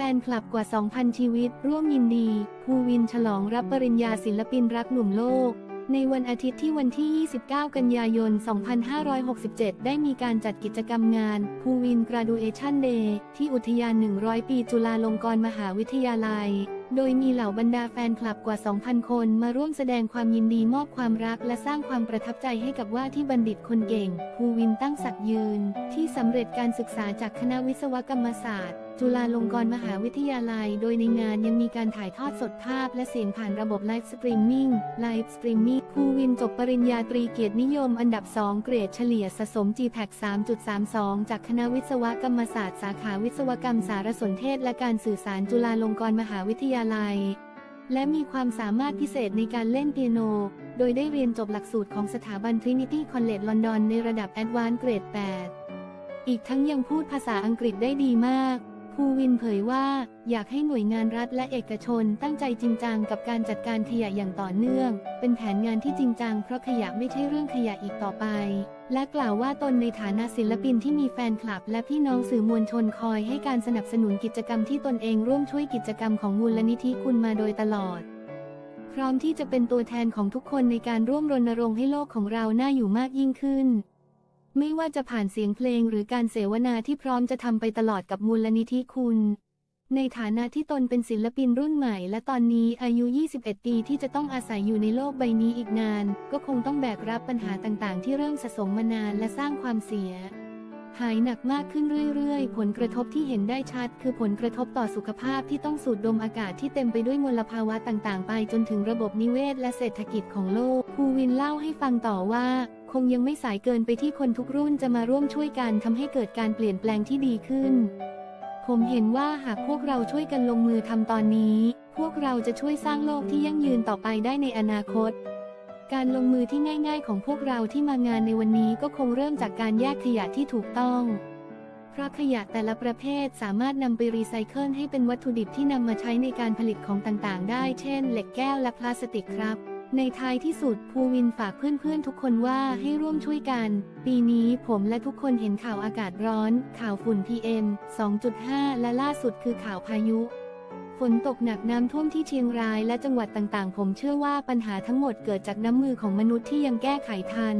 ฟนคลับกว่า 2,000 ชีวิต ร่วมยินดีภูวินฉลองรับปริญญาศิลปินรักหนุ่มโลก ในวันอาทิตย์ที่วันที่ 29 กันยายน 2567 ได้มีการจัดกิจกรรมงานภูวิน Graduation Day ที่อุทยาน 100 ปีจุฬาลงกรณ์มหาวิทยาลัย โดยมีเหล่าบรรดาแฟนคลับกว่า 2,000 คนมาร่วมแสดงความยินดีมอบความรักและสร้างความประทับใจให้กับว่าที่บัณฑิตคนเก่งภูวินตั้งศักยืน ที่สำเร็จการศึกษาจากคณะวิศวกรรมศาสตร์ จุฬาลงกรณ์มหาวิทยาลัย โดยในงานยังมีการถ่ายทอดสดภาพและเสียงผ่านระบบไลฟ์สตรีมมิ่ง ไลฟ์สตรีมมิ่งภูวินจบปริญญาตรีเกียรตินิยมอันดับ 2 เกรดเฉลี่ยสะสม GPAC 3.32 จากคณะวิศวกรรมศาสตร์สาขาวิศวกรรมสารสนเทศและการสื่อสารจุฬาลงกรณ์มหาวิทยาลัย และมีความสามารถพิเศษในการเล่นเปียโน โดยได้เรียนจบหลักสูตรของสถาบัน Trinity College London ในระดับ Advanced เกรด8อีกทั้งยังพูดภาษาอังกฤษได้ดีมาก ภูวินเผยว่าอยากให้หน่วยงานรัฐและเอกชนตั้งใจจริงจังกับการจัดการขยะอย่างต่อเนื่อง เป็นแผนงานที่จริงจังเพราะขยะไม่ใช่เรื่องขยะอีกต่อไป และกล่าวว่าตนในฐานะศิลปินที่มีแฟนคลับ และพี่น้องสื่อมวลชนคอยให้การสนับสนุนกิจกรรมที่ตนเองร่วมช่วยกิจกรรมของมูลนิธิคุณมาโดยตลอด พร้อมที่จะเป็นตัวแทนของทุกคนในการร่วมรณรงค์ให้โลกของเราน่าอยู่มากยิ่งขึ้น ไม่ว่าจะผ่านเสียงเพลงหรือการเสวนาที่พร้อมจะทำไปตลอดกับมูลนิธิคุณ ในฐานะที่ตนเป็นศิลปินรุ่นใหม่ และตอนนี้อายุ 21 ปีที่จะต้องอาศัยอยู่ในโลกใบนี้อีกนาน ก็คงต้องแบกรับปัญหาต่างๆ ที่เริ่มสะสมมานานและสร้างความเสียหายหนักมากขึ้นเรื่อยๆ ผลกระทบที่เห็นได้ชัด คือผลกระทบต่อสุขภาพที่ต้องสูดดมอากาศที่เต็มไปด้วยมลภาวะต่างๆ ไปจนถึงระบบนิเวศและเศรษฐกิจของโลก ภูวินเล่าให้ฟังต่อว่า คงยังไม่สายเกินไปที่คนทุกรุ่นจะมาร่วมช่วยกันทำให้เกิดการเปลี่ยนแปลงที่ดีขึ้น ผมเห็นว่าหากพวกเราช่วยกันลงมือทำตอนนี้ พวกเราจะช่วยสร้างโลกที่ยั่งยืนต่อไปได้ในอนาคต การลงมือที่ง่าย ๆ ของพวกเราที่มางานในวันนี้ก็คงเริ่มจากการแยกขยะที่ถูกต้องเพราะขยะแต่ละประเภทสามารถนำไปรีไซเคิลให้เป็นวัตถุดิบที่นำมาใช้ในการผลิตของต่างๆ ได้ เช่น เหล็กแก้วและพลาสติกครับ ในท้ายที่สุดภูวินฝากเพื่อนๆทุกคนว่าให้ร่วมช่วยกัน ปีนี้ผมและทุกคนเห็นข่าวอากาศร้อน ข่าวฝุ่น PM 2.5 และล่าสุดคือข่าวพายุ ฝนตกหนักน้ำท่วมที่เชียงรายและจังหวัดต่างๆ ผมเชื่อว่าปัญหาทั้งหมดเกิดจากน้ำมือของมนุษย์ที่ยังแก้ไขทัน